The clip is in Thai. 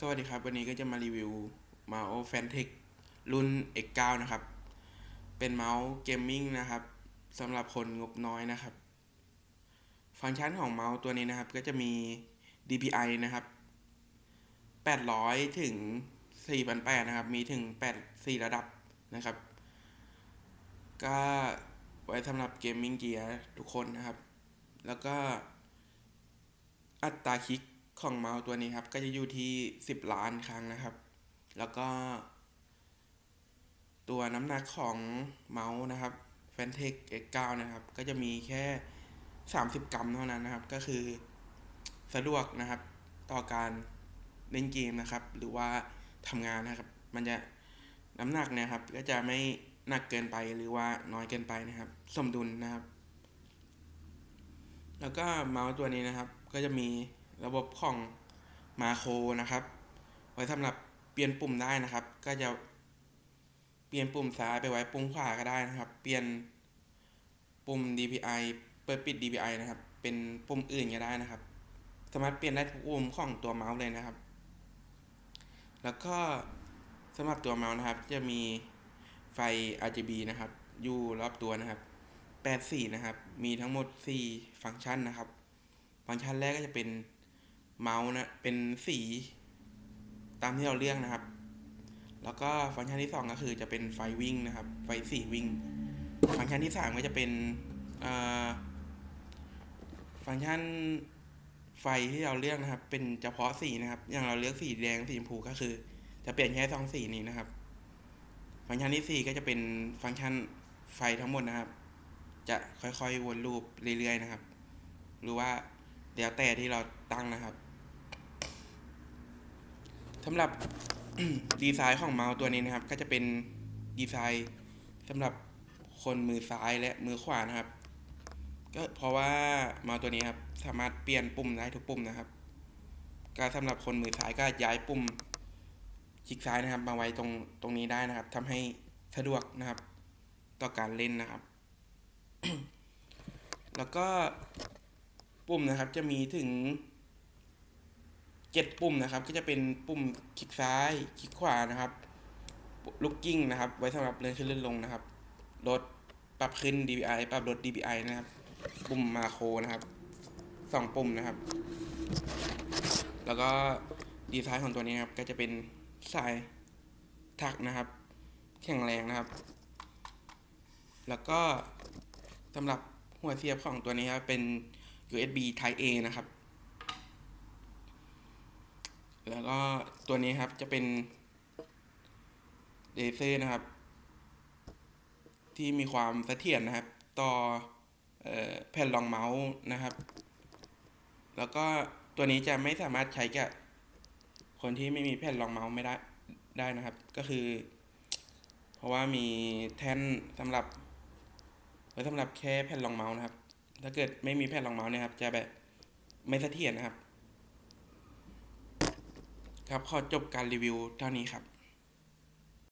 สวัสดีครับ วันนี้ก็จะมารีวิวเมาส์แฟนเทครุ่น X9 นะครับ เป็นเมาส์เกมมิ่งนะครับสำหรับคนงบน้อยนะครับ ฟังก์ชันของเมาส์ตัวนี้นะครับ ก็จะมี DPI นะครับ 800 ถึง 4,800 นะครับ มีถึง 8 4 ระดับนะครับ ก็ไว้สำหรับเกมมิ่งเกียร์ทุกคนนะครับ แล้วก็อัตราคลิก ของเมาส์ตัวนี้ครับ ก็จะอยู่ที่ 10 ล้านครั้งนะครับ แล้วก็ ตัวน้ำหนักของเมาส์นะครับ f a n t e c X9 นะครับ ก็จะมีแค่ 30 กรัมเท่านั้นนะครับ ก็คือสะดวกนะครับ ต่อการเล่นเกมนะครับ หรือว่าทำงานนะครับ มันจะน้ำหนักเนะครับ ก็จะไม่หนักเกินไปหรือว่าน้อยเกินไปนะครับ สมดุลนะครับ แล้วก็เมาส์ตัวนี้นะครับ ก็จะมี ระบบของมาโครนะครับ ไว้สำหรับเปลี่ยนปุ่มได้นะครับ ก็จะเปลี่ยนปุ่มซ้ายไปไว้ปุ่มขวาก็ได้นะครับ เปลี่ยนปุ่ม DPI เปิดปิด DPI นะครับ เป็นปุ่มอื่นก็ได้นะครับ สามารถเปลี่ยนได้ทุกปุ่มของตัวเมาส์เลยนะครับ แล้วก็สำหรับตัวเมาส์นะครับ จะมีไฟ RGB นะครับ อยู่รอบตัวนะครับ8สีนะครับ มีทั้งหมด 4 ฟังก์ชันนะครับ ฟังก์ชันแรกก็จะเป็น เมาส์นะเป็นสีตามที่เราเลือกนะครับ แล้วก็ฟังก์ชันที่ 2 ก็คือจะเป็นไฟวิ่งนะครับ ไฟสีวิ่ง ฟังก์ชันที่ 3 ก็จะเป็นฟังก์ชันไฟที่เราเลือกนะครับ เป็นเฉพาะสีนะครับ อย่างเราเลือกสีแดงสีชมพูก็คือ จะเปลี่ยนแค่สองสีนี้นะครับ ฟังก์ชันที่4ก็จะเป็นฟังก์ชันไฟทั้งหมดนะครับ จะค่อยๆวนลูปเรื่อยๆนะครับ หรือว่าเดี๋ยวแต่ที่เราตั้งนะครับ สำหรับดีไซน์ของเมาส์ตัวนี้นะครับ ก็จะเป็นดีไซน์สำหรับคนมือซ้ายและมือขวานะครับ ก็เพราะว่าเมาส์ตัวนี้ครับสามารถเปลี่ยนปุ่มได้ทุกปุ่มนะครับก็สำหรับคนมือซ้ายก็ย้ายปุ่มคลิกซ้ายนะครับ มาไว้ตรงตรงนี้ได้นะครับทำให้สะดวกนะครับ ต่อการเล่นนะครับ แล้วก็ปุ่มนะครับจะมีถึง เจ็ดปุ่มนะครับ ก็จะเป็นปุ่มคลิกซ้ายคลิกขวานะครับลูกกิ้งนะครับ ไว้สำหรับเลื่อนขึ้นเลื่อนลงนะครับลดปรับขึ้น DPI ปรับลด DPI นะครับ ปุ่มมาโครนะครับสองปุ่มนะครับ แล้วก็ดีไซน์ของตัวนี้ครับ ก็จะเป็นสายถักนะครับ แข็งแรงนะครับ แล้วก็สำหรับหัวเสียบของตัวนี้ครับเป็น USB Type A นะครับ แล้วก็ตัวนี้ครับจะเป็นเลเซอร์นะครับ ที่มีความเสถียรนะครับ ต่อแผ่นรองเมาส์นะครับ แล้วก็ตัวนี้จะไม่สามารถใช้กับคนที่ไม่มีแผ่นรองเมาส์ไม่ได้ได้นะครับ ก็คือ เพราะว่ามีแท่นสำหรับไว้สำหรับแค่แผ่นรองเมาส์นะครับ ถ้าเกิดไม่มีแผ่นรองเมาส์เนี่ยครับ จะแบบไม่เสถียรนะครับ ครับขอจบการรีวิวเท่านี้ครับ